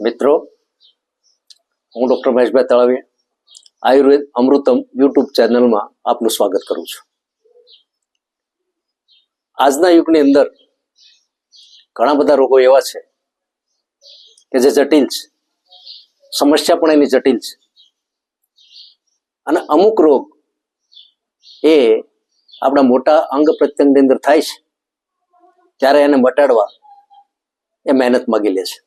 મિત્રો, હું ડૉક્ટર મહેશભાઈ તળાવી, આયુર્વેદ અમૃતમ યુટ્યુબ ચેનલમાં આપનું સ્વાગત કરું છું. આજના યુગની અંદર ઘણા બધા રોગો એવા છે કે જે જટિલ છે. સમસ્યા પણ એની જટિલ છે. અને અમુક રોગ એ આપણા મોટા અંગ પ્રત્યંગની અંદર થાય છે, ત્યારે એને મટાડવા એ મહેનત માગી લે છે.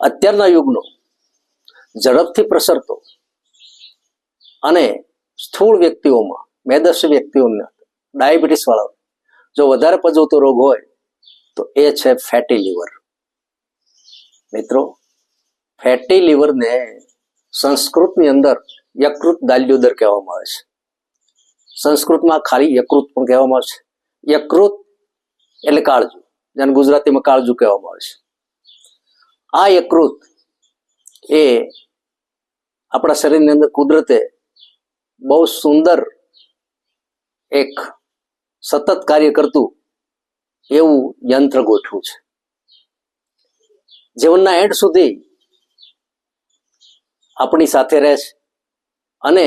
અત્યારના યુગનો ઝડપથી પ્રસરતો અને સ્થૂળ વ્યક્તિઓમાં મેદસ્વી વ્યક્તિઓને ડાયાબિટીસ વાળા, જો વધારે પજવતો રોગ હોય, તો એ છે ફેટી લીવર મિત્રો ફેટી લીવરને સંસ્કૃતની અંદર યકૃત દાલ્યોદર કહેવામાં આવે છે. સંસ્કૃતમાં ખાલી યકૃત પણ કહેવામાં આવે છે. યકૃત એટલે કાળજુ, જેને ગુજરાતીમાં કાળજુ કહેવામાં આવે છે. આ યકૃત એ આપણા શરીરની અંદર કુદરતે બહુ સુંદર એક સતત કાર્ય કરતું એવું યંત્ર ગોઠવું છે. જીવનના એન્ડ સુધી આપણી સાથે રહે છે અને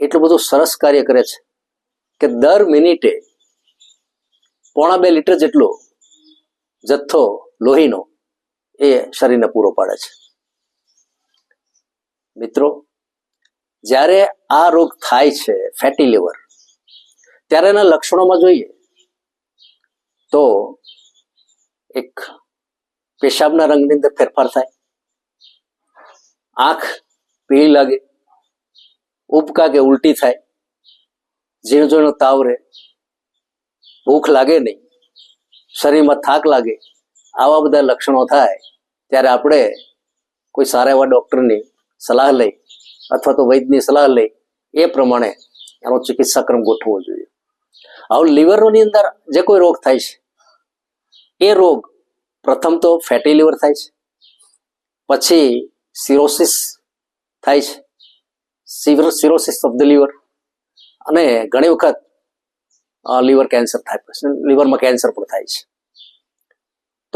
એટલું બધું સરસ કાર્ય કરે છે કે દર મિનિટે પોણા બે લીટર જેટલો જથ્થો લોહીનો એ શરીરને પૂરો પાડે છે. મિત્રો, જ્યારે આ રોગ થાય છે ફેટી લીવર ત્યારે એના લક્ષણોમાં જોઈએ તો એક પેશાબના રંગની અંદર ફેરફાર થાય. આંખ પીળી લાગે, ઉબકા કે ઉલટી થાય ઝીણો ઝીણો તાવ રહે, ભૂખ લાગે નહીં, શરીરમાં થાક લાગે આવા બધા લક્ષણો થાય, ત્યારે આપણે કોઈ સારા એવા ડૉક્ટરની સલાહ લઈ અથવા તો વૈદ્યની સલાહ લઈ, એ પ્રમાણે એનો ચિકિત્સાક્રમ ગોઠવવો જોઈએ. હવે લીવરની અંદર જે કોઈ રોગ થાય છે, એ રોગ પ્રથમ તો ફેટી લીવર થાય છે, પછી સિરોસિસ થાય છે, severe cirrhosis of the liver અને ઘણી વખત લીવર કેન્સર થાય છે લીવરમાં કેન્સર પણ થાય છે.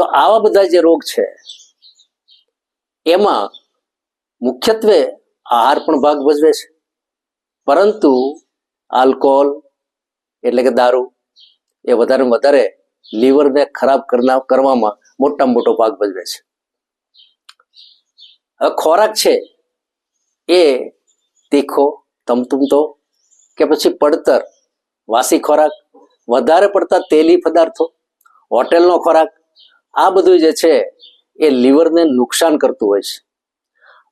તો આવા બધા જે રોગ છે, એમાં મુખ્યત્વે આહાર પણ ભાગ ભજવે છે. પરંતુ આલ્કોહોલ એટલે કે દારૂ એ વધારે વધારે લીવરને ખરાબ કરવામાં મોટામાં મોટો ભાગ ભજવે છે. હવે ખોરાક છે એ તીખો, તમતુમતો કે પછી પડતર વાસી ખોરાક, વધારે પડતા તેલી પદાર્થો, હોટેલનો ખોરાક આ બધું જે છે, એ લીવરને નુકસાન કરતું હોય છે.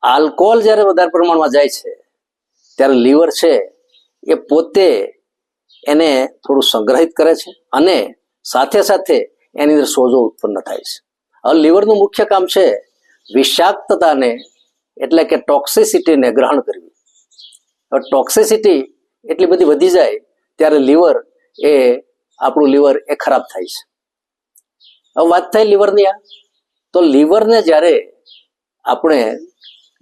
આલ્કોહોલ જ્યારે વધારે પ્રમાણમાં જાય છે, ત્યારે લીવર છે, એ પોતે એને થોડું સંગ્રહિત કરે છે અને સાથે સાથે એની અંદર સોજો ઉત્પન્ન થાય છે. હવે લીવરનું મુખ્ય કામ છે વિષાક્તતાને, એટલે કે ટોક્સિસિટીને ગ્રહણ કરવી. હવે ટોક્સિસિટી એટલી બધી વધી જાય, ત્યારે લીવર એ આપણું લીવર એ ખરાબ થાય છે. વાત થાય લીવરની આ. તો લીવરને જ્યારે આપણે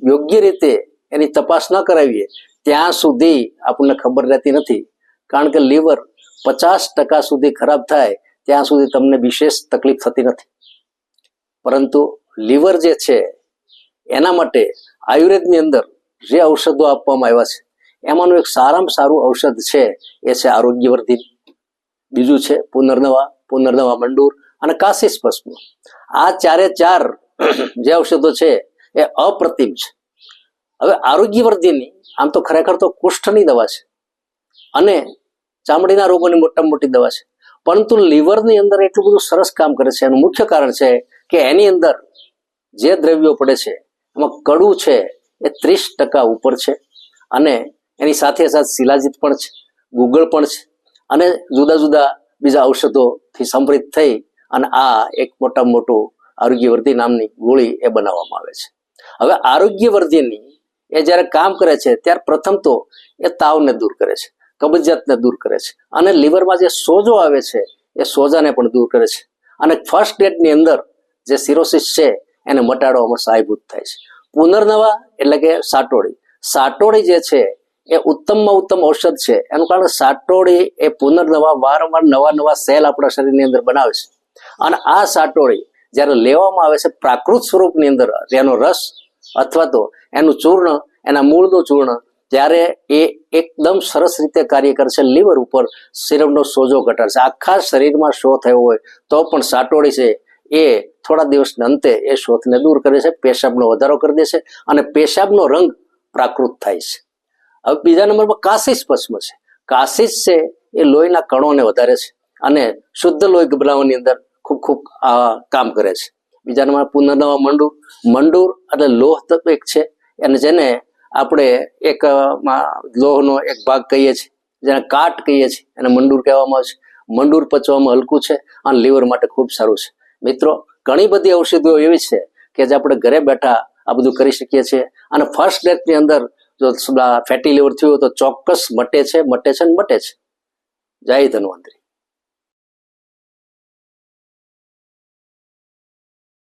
યોગ્ય રીતે એની તપાસ ન કરાવીએ, ત્યાં સુધી આપણને ખબર રહેતી નથી. કારણ કે લીવર પચાસ ટકા સુધી ખરાબ થાય, ત્યાં સુધી તમને વિશેષ તકલીફ થતી નથી. પરંતુ લીવર જે છે, એના માટે આયુર્વેદની અંદર જે ઔષધો આપવામાં આવ્યા છે, એમાંનું એક સારામાં સારું ઔષધ છે, એ છે આરોગ્યવર્ધિત બીજું છે પુનર્નવા પુનર્નવા મંડૂર અને કાશી સ્પષ્મ આ ચારે ચાર જે ઔષધો છે, એ અપ્રતિમ છે. હવે આરોગ્યવર્ધિની, આમ તો ખરેખર તો કુષ્ઠની દવા છે. અને ચામડીના રોગોની મોટામાં મોટી દવા છે. પરંતુ લીવરની અંદર એટલું બધું સરસ કામ કરે છે. એનું મુખ્ય કારણ છે કે એની અંદર જે દ્રવ્યો પડે છે, એમાં કડું છે, એ ત્રીસ ટકા ઉપર છે. અને એની સાથે સાથે શિલાજીત પણ છે, ગુગળ પણ છે. અને જુદા જુદા બીજા ઔષધોથી સમૃદ્ધ થઈ અને આ એક મોટામાં મોટું આરોગ્યવર્ધી નામની ગોળી એ બનાવવામાં આવે છે. હવે આરોગ્યવર્ધીની એ જ્યારે કામ કરે છે, ત્યારે પ્રથમ તો એ તાવને દૂર કરે છે, કબજિયાતને દૂર કરે છે અને લીવરમાં જે સોજો આવે છે, એ સોજાને પણ દૂર કરે છે. અને ફર્સ્ટ ડેટની અંદર જે સિરોસિસ છે, એને મટાડવામાં સહાયભૂત થાય છે. પુનર્નવા એટલે કે સાટોડી. સાટોડી જે છે, એ ઉત્તમમાં ઉત્તમ ઔષધ છે. એનું કારણ સાટોડી એ પુનર્નવા, વારંવાર નવા નવા સેલ આપણા શરીરની અંદર બનાવે છે. અને આ સાટોળી જ્યારે લેવામાં આવે છે પ્રાકૃત સ્વરૂપની અંદર તેનો રસ અથવા તો એનું ચૂર્ણ, એના મૂળનું ચૂર્ણ, ત્યારે એ એકદમ સરસ રીતે કાર્ય કરશે. લીવર ઉપર સિરમનો સોજો ઘટાડશે. આખા શરીરમાં શો થયો હોય તો પણ સાટોળી છે એ થોડા દિવસના અંતે એ શોથને દૂર કરે છે પેશાબનો વધારો કરી દેશે અને પેશાબનો રંગ પ્રાકૃત થાય છે. હવે બીજા નંબરમાં કાશીસ પશ્મ છે. કાશીસ છે એ લોહીના કણોને વધારે છે. અને શુદ્ધ લોહી ગભરાવાની અંદર ખૂબ ખૂબ કામ કરે છે. બીજા નંબર પુનર્નવા મંડુર. મંડુર એટલે લોહ તત્વ એક છે. અને જેને આપણે એક લોહનો એક ભાગ કહીએ છીએ. જેને કાટ કહીએ છીએ. એને મંડુર કહેવામાં આવે છે. મંડુર પચવામાં હલકું છે અને લીવર માટે ખૂબ સારું છે. મિત્રો, ઘણી બધી ઔષધિઓ એવી છે કે જે આપણે ઘરે બેઠા આ બધું કરી શકીએ છીએ. અને ફર્સ્ટ ડેટની અંદર જો ફેટી લીવર થયું તો ચોક્કસ મટે છે મટે છે ને મટે છે. જય ધન્વંતરી.